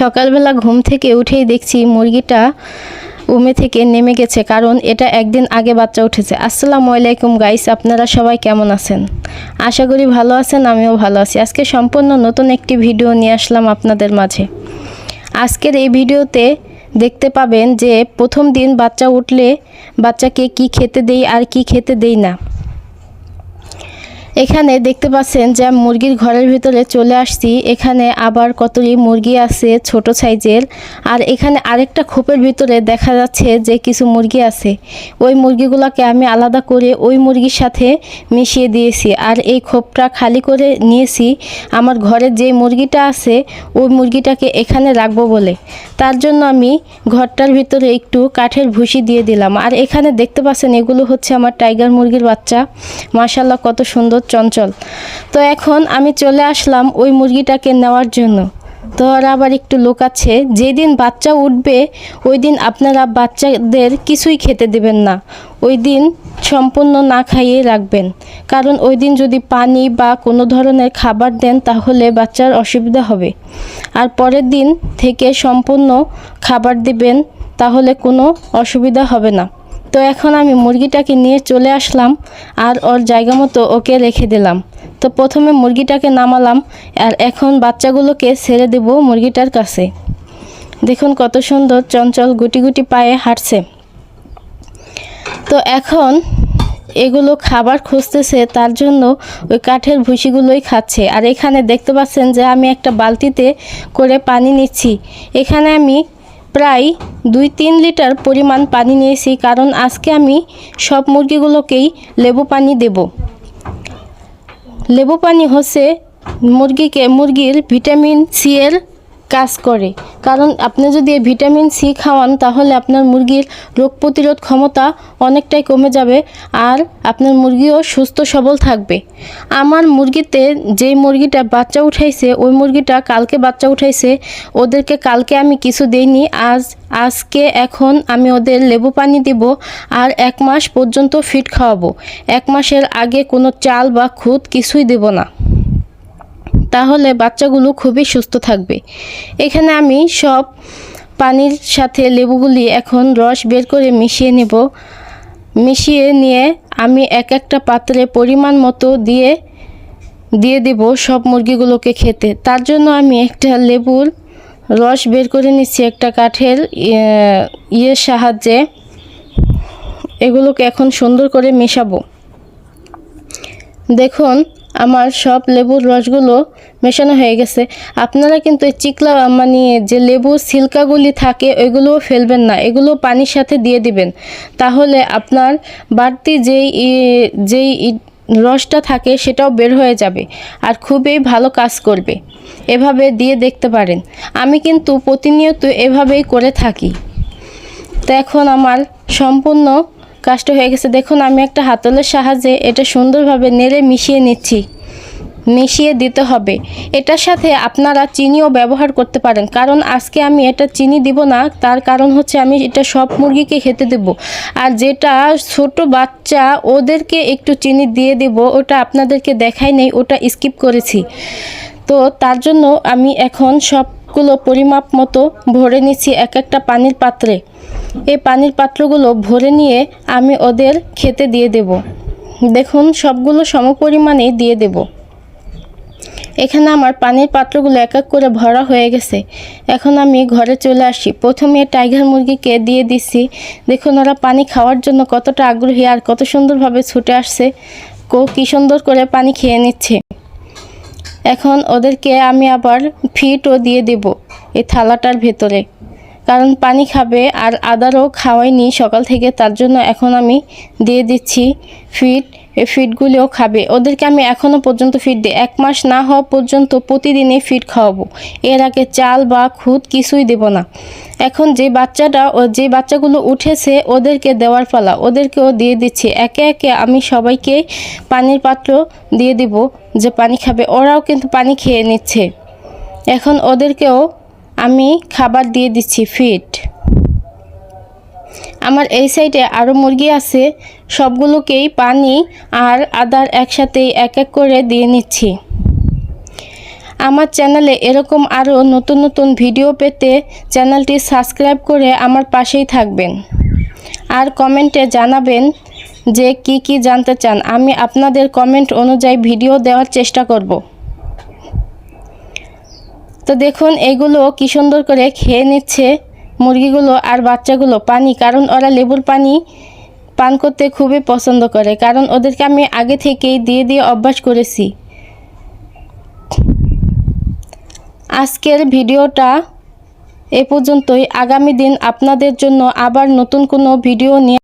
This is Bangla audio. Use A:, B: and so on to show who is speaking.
A: সকালবেলা ঘুম থেকে উঠেই দেখছি মুরগিটা উমে থেকে নেমে গেছে, কারণ এটা একদিন আগে বাচ্চা উঠেছে। আসসালামু আলাইকুম গাইস আপনারা সবাই কেমন আছেন? আশা করি ভালো আছেন, আমিও ভালো আছি। আজকে সম্পূর্ণ নতুন একটি ভিডিও নিয়ে আসলাম আপনাদের মাঝে। আজকের এই ভিডিওতে দেখতে পাবেন যে প্রথম দিন বাচ্চা উঠলে বাচ্চাকে কি খেতে দেই আর কি খেতে দেই না। এখানে দেখতে পাচ্ছেন যে মুরগির ঘরের ভিতরে চলে আসছি। এখানে আবার কতগুলি মুরগি আছে ছোট সাইজের। আর এখানে আরেকটা খোপের ভিতরে দেখা যাচ্ছে যে কিছু মুরগি আছে। ওই মুরগিগুলোকে আমি আলাদা করে ওই মুরগির সাথে মিশিয়ে দিয়েছি। আর এই খোপটা খালি করে নিয়েছি। আমার ঘরে যে মুরগিটা আছে, ওই মুরগিটাকে এখানে রাখব বলে। তার জন্য আমি ঘরটার ভিতরে একটু কাঠের ভুসি দিয়ে দিলাম। আর এখানে দেখতে পাচ্ছেন এগুলো হচ্ছে আমার টাইগার মুরগির বাচ্চা। মাশাল্লাহ কত সুন্দর চঞ্চল। তো এখন আমি চলে আসলাম ওই মুরগিটাকে নেওয়ার জন্য। তো ওরা আবার একটু লোক আছে, যেদিন বাচ্চা উঠবে ওই দিন আপনারা বাচ্চাদের কিছুই খেতে দেবেন না। ওই দিন সম্পূর্ণ না খাইয়ে রাখবেন। কারণ ওই দিন যদি পানি বা কোনো ধরনের খাবার দেন, তাহলে বাচ্চার অসুবিধা হবে। আর পরের দিন থেকে সম্পূর্ণ খাবার দিবেন, তাহলে কোনো অসুবিধা হবে না। তো এখন আমি মুরগিটাকে নিয়ে চলে আসলাম আর ওর জায়গা মতো ওকে রেখে দিলাম। তো প্রথমে মুরগিটাকে নামালাম আর এখন বাচ্চাগুলোকে ছেড়ে দেব মুরগিটার কাছে। দেখুন কত সুন্দর চঞ্চল গুটি গুটি পায়ে হাঁটছে। তো এখন এগুলো খাবার খুঁজতেছে, তার জন্য ওই কাঠের ভুসিগুলোই খাচ্ছে। আর এখানে দেখতে পাচ্ছেন যে আমি একটা বালতিতে করে পানি নিচ্ছি। এখানে আমি প্রায় দুই তিন লিটার পরিমাণ পানি নিয়েছি, কারণ আজকে আমি সব মুরগিগুলোকেই লেবু পানি দেব। লেবু পানি হচ্ছে মুরগিকে, মুরগির ভিটামিন সি এর কাজ করে। কারণ আপনি যদি এই ভিটামিন সি খাওয়ান, তাহলে আপনার মুরগির রোগ প্রতিরোধ ক্ষমতা অনেকটাই কমে যাবে আর আপনার মুরগিও সুস্থ সবল থাকবে। আমার মুরগিতে যেই মুরগিটা বাচ্চা উঠাইছে, ওই মুরগিটা কালকে বাচ্চা উঠাইছে, ওদেরকে কালকে আমি কিছু দেইনি, আজ, আজকে এখন আমি ওদের লেবু পানি দিব আর এক মাস পর্যন্ত ফিট খাওয়াবো। এক মাসের আগে কোনো চাল বা খুদ কিছুই দেব না। তাহলে বাচ্চাগুলো খুবই সুস্থ থাকবে। এখানে আমি সব পানির সাথে লেবুগুলি এখন রস বের করে মিশিয়ে নেব। মিশিয়ে নিয়ে আমি এক একটা পাত্রে পরিমাণ মতো দিয়ে দিয়ে দেব সব মুরগিগুলোকে খেতে। তার জন্য আমি একটা লেবুর রস বের করে নিচ্ছি একটা কাঠের ইয়ে ইয়ের সাহায্যে। এগুলোকে এখন সুন্দর করে মেশাবো। দেখুন আমার সব লেবুর রসগুলো মেশানো হয়ে গেছে। আপনারা কিন্তু এই চিকলা মানে যে লেবুর সিল্কাগুলি থাকে, ওইগুলোও ফেলবেন না। এগুলো পানির সাথে দিয়ে দিবেন। তাহলে আপনার বাড়তি যেই যেই রসটা থাকে, সেটাও বের হয়ে যাবে আর খুবই ভালো কাজ করবে। এভাবে দিয়ে দেখতে পারেন। আমি কিন্তু প্রতিনিয়ত এভাবেই করে থাকি। তো এখন আমার সম্পূর্ণ কাজটা হয়ে গেছে। দেখুন, আমি একটা হাতলের সাহায্যে এটা সুন্দরভাবে নেড়ে মিশিয়ে নিচ্ছি। মিশিয়ে দিতে হবে। এটার সাথে আপনারা চিনিও ব্যবহার করতে পারেন। কারণ আজকে আমি এটা চিনি দিব না। তার কারণ হচ্ছে আমি এটা সব মুরগিকে খেতে দেব। আর যেটা ছোট বাচ্চা, ওদেরকে একটু চিনি দিয়ে দেব, ওটা আপনাদেরকে দেখাই নেই, ওটা স্কিপ করেছি। তো তার জন্য আমি এখন সবগুলো পরিমাপ মতো ভরে নিচ্ছি এক একটা পানির পাত্রে। এই পানির পাত্রগুলো ভরে নিয়ে আমি ওদের খেতে দিয়ে দেব। দেখুন, সবগুলো সমপরিমাণে দিয়ে দেব। এখানে আমার পানির পাত্রগুলো এক এক করে ভরা হয়ে গেছে। এখন আমি ঘরে চলে আসি। প্রথমে টাইগার মুরগিকে দিয়ে দিচ্ছি দেখুন, ওরা পানি খাওয়ার জন্য কতটা আগ্রহী আর কত সুন্দরভাবে ছুটে আসছে। কো, কী সুন্দর করে পানি খেয়ে নিচ্ছে। এখন ওদেরকে আমি আবার ফিটও দিয়ে দেব এই থালাটার ভেতরে। কারণ পানি খাবে আর আদারও খাওয়াইনি সকাল থেকে, তার জন্য এখন আমি দিয়ে দিচ্ছি ফিট এই ফিটগুলিও খাবে। ওদেরকে আমি এখনও পর্যন্ত ফিড দিই এক মাস না হওয়া পর্যন্ত প্রতিদিনই ফিড খাওয়াবো। এর আগে চাল বা খুদ কিছুই দেব না। এখন যে বাচ্চাটা ও যে বাচ্চাগুলো উঠেছে ওদেরকে দেওয়ার পালা। ওদেরকেও দিয়ে দিচ্ছি। একে একে আমি সবাইকে পানির পাত্র দিয়ে দিব যে পানি খাবে। ওরাও কিন্তু পানি খেয়ে নিচ্ছে। এখন ওদেরকেও আমি খাবার দিয়ে দিচ্ছি, ফিট। আমার এই সাইডে আরও মুরগি আছে, সবগুলোকেই পানি আর আদার একসাথেই এক এক করে দিয়ে নিচ্ছি। আমার চ্যানেলে এরকম আরও নতুন নতুন ভিডিও পেতে চ্যানেলটি সাবস্ক্রাইব করে আমার পাশেই থাকবেন। আর কমেন্টে জানাবেন যে কি কি জানতে চান। আমি আপনাদের কমেন্ট অনুযায়ী ভিডিও দেওয়ার চেষ্টা করব। তো দেখুন, এগুলো কি সুন্দর করে খেয়ে নিচ্ছে মুরগিগুলো আর বাচ্চাগুলো। পানি, কারণ ওরা লেবুর পানি পান করতে খুবই পছন্দ করে, কারণ ওদেরকে আমি আগে থেকেই দিয়ে দিয়ে অভ্যাস করেছি। আজকের ভিডিওটা এ পর্যন্তই। আগামী দিন আপনাদের জন্য আবার নতুন কোনো ভিডিও নিয়ে